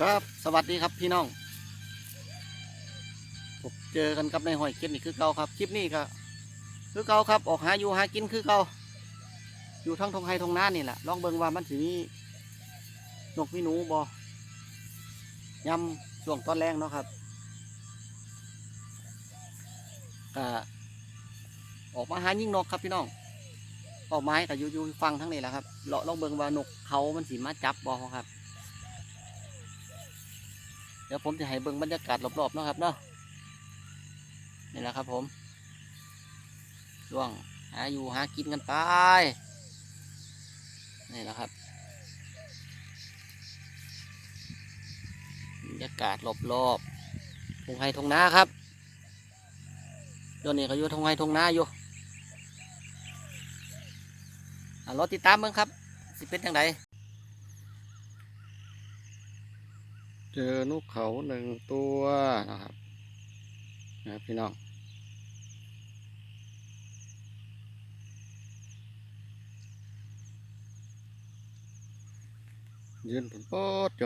ครับสวัสดีครับพี่น้องผมเจอกันกับในหอยเก็บนี่คือเก่าครับคลิปนี้ก็คือเก่าครับออกหาอยู่หากินคือเก่าอยู่ทั้งทงไฮทงนานี่แหละลองเบิ่งว่ามันสิมีนกมีหนูบอยำช่วงตอนแรงเนาะครับก็ออกมาหายิ่งนกครับพี่น้องออกไม้กับอยู่อยู่ฟังทั้งนี้แหละครับเลาะลองเบิ่งว่านกเขามันสิมาจับบอครับ เดี๋ยวผมจะให้เบิ่งบรรยากาศรอบๆนะครับเนาะนี่แหละครับผมช่วงหาอยู่หากินกันไปนี่แหละครับบรรยากาศรอบๆทงไฮทงนาครับตอนนี้ก็อยู่ทงไฮทงนาอยู่รอติดตามเบิ่งครับ สิเป็นยังไง เจอนกเขาหนึ่งตัวนะครับนะครับพี่น้อง ยืนผลโปดอย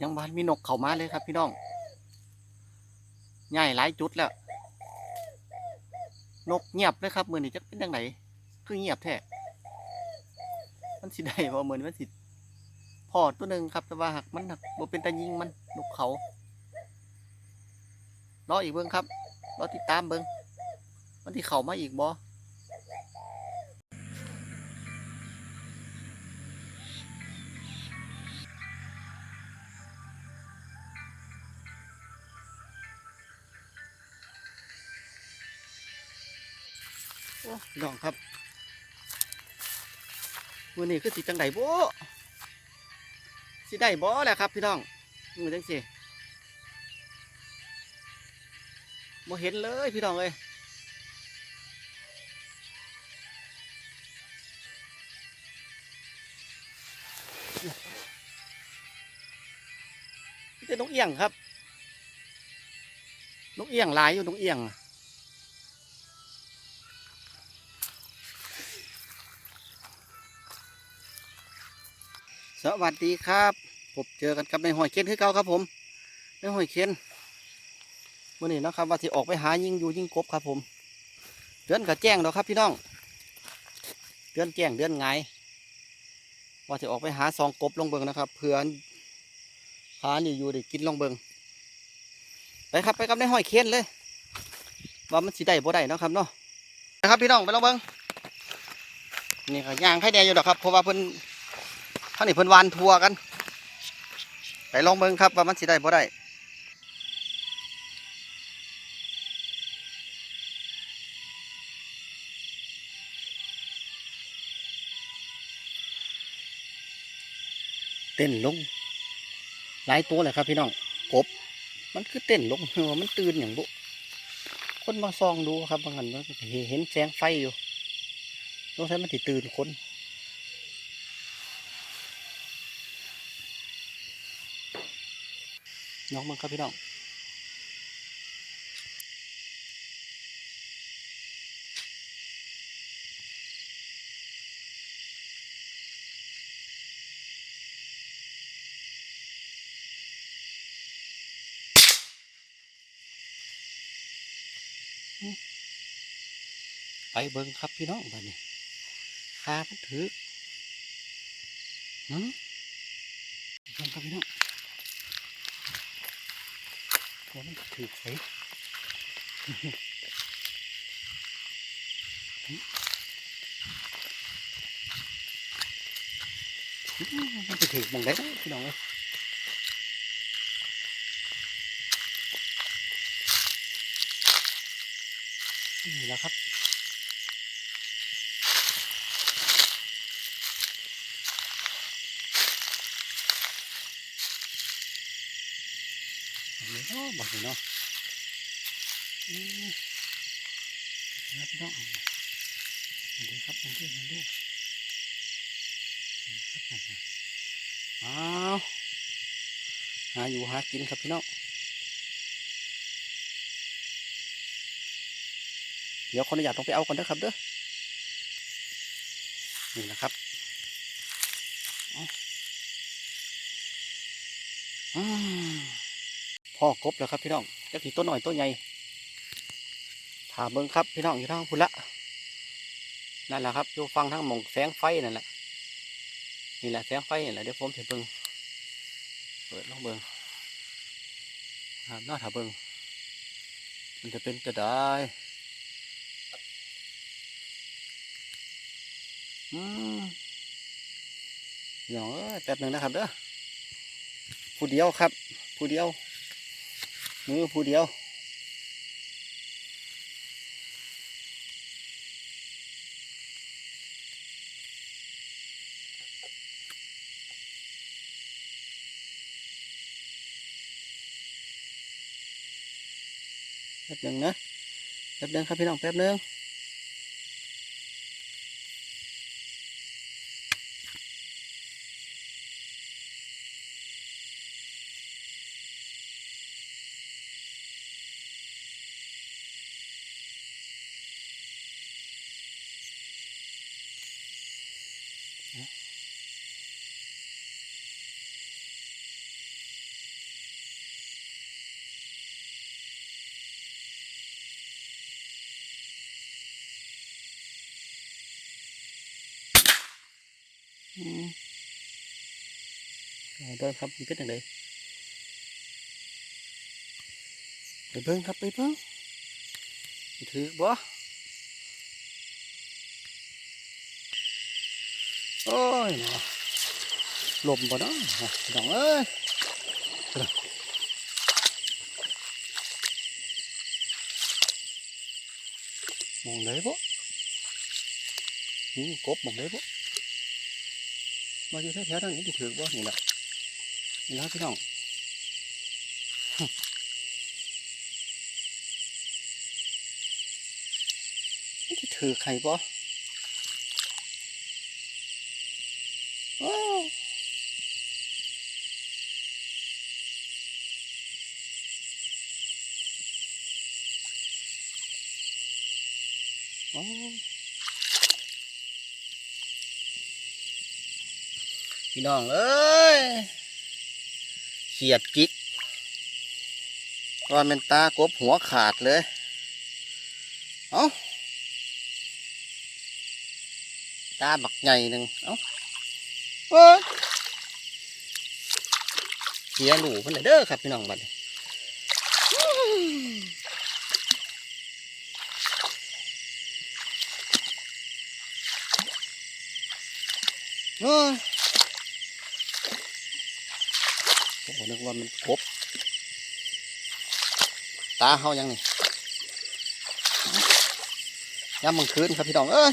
ยังบ้านมีนกเขามาเลยครับ พี่น้องใหญ่หลายจุดแล้ว นกเงียบเลยครับมือนี้จะเป็นยังไงคือเงียบแท้มันสิได้บ่เหมือนมันสิพอตัวหนึ่งครับ แต่ว่าหักมันหักบ่เป็นตายิงมันนกเขารออีกเบิ้งครับรอติดตามเบิ้งมันที่เขามาอีกบ่ พี่น้องครับวันนี้คือสิจังไดบ่สิได้บ่แหละครับ พี่น้องมือจังสิบ่เห็นเลยพี่น้องเลยเป็นนกเอี้ยงครับนกเอี้ยงหลายอยู่นกเอี้ยง สวัสดีครับผมเจอกันกับในหอยเคนคือเก่าครับผมในหอยเคนวันนี้นะครับว่าที่ออกไปหายิงอยู่ยิงกบครับผมเดือนกับแจ้งดอกครับพี่น้องเดือนแจ้งเดือนไงว่าที่ออกไปหาซองกบลงเบิงนะครับเพื่อนหานี่อยู่ได้กินลงเบิงไปครับไปกับในหอยเคนเลย ว่ามันสิได้บ่ได้เนาะครับเนาะนะครับพี่น้องไปลงเบิงนี่ก็ย่างไข่แดงอยู่ดอกครับเพราะว่าเพิ่น ท่างนี้เพิ่นวานทัวร์กันไปลองเบิ่งครับว่ามันสิได้บ่ได้เต้นลงหลายตัวเลยครับพี่น้องกบ มันคือเต้นลงเออมันตื่นอย่างบุคนมาซองดูครับบางอันมันก็เห็นแสงไฟอยู่ต้องใช้มันติตื่นคน น้องมึงครับพี่น้องไปเบิ้งครับพี่น้องบ้านนี้คามันถือหืมเบิ้งครับพี่น้อง โอ้มันถือใส่มันจะถือมองได้พี่น้องเอ้ยนี่แล้วครับ เนาะบอกเนาะอืมครับพี่น้องเห็นดูครับเห็นดูเดี๋ยวครับอ้าวหาอยู่หากินครับพี่น้องเดี๋ยวขออนุญาตลงไปเอาก่อนนะครับเด้อนี่นะครับเอาอืม พ่อกบแล้วครับพี่น้องจักสีตัวหน่อยตัวใหญ่ถามเบิ้งครับพี่น้องอยู่ทางพุ่นละนั่นแหละครับอยู่ฟังทั้งหมองแสงไฟนั่นแหละนี่แหละแสงไฟนี่แหละเดี๋ยวผมจะเบิ้งเปิดลองเบิ้งครับน่าถาเบิ้งมันจะเป็นจะได้อืมพี่น้องเอ้ยแป๊บหนึ่งนะครับเด้อผู้เดียวครับ ผู้เดียว มือผู้เดียวแป๊บหนึ่งนะแป๊บหนึงครับพี่น้องแป๊บหนึง เอาเดินครับมันเป็นยังไงไปเบิ่งครับไปเบิ่งถือบ่โอ้ยเนาะลมบ่เนาะพี่น้องเอ้ยมองเลยบ่นี่กบมองเลยบ่ มาอยู่แถวๆทางนี้ที่ถือบ่านี่แหละนี่แหละพี่น้องนี่ที่ถือใครบ่อ้าวอ้าว พี่น้องเอ้ยเขียดจิกว่าเป็นตากบหัวขาดเลย เอาตาบักใหญ่หนึ่งเอาเอ้ยเสียหลูเพิ่นเลยเด้อครับพี่น้องบัดนี้โอ้ยโอ้โห นึกว่ามันกบตาเขายังนี่ย้ำมึงคืนครับพี่น้องเอ้ย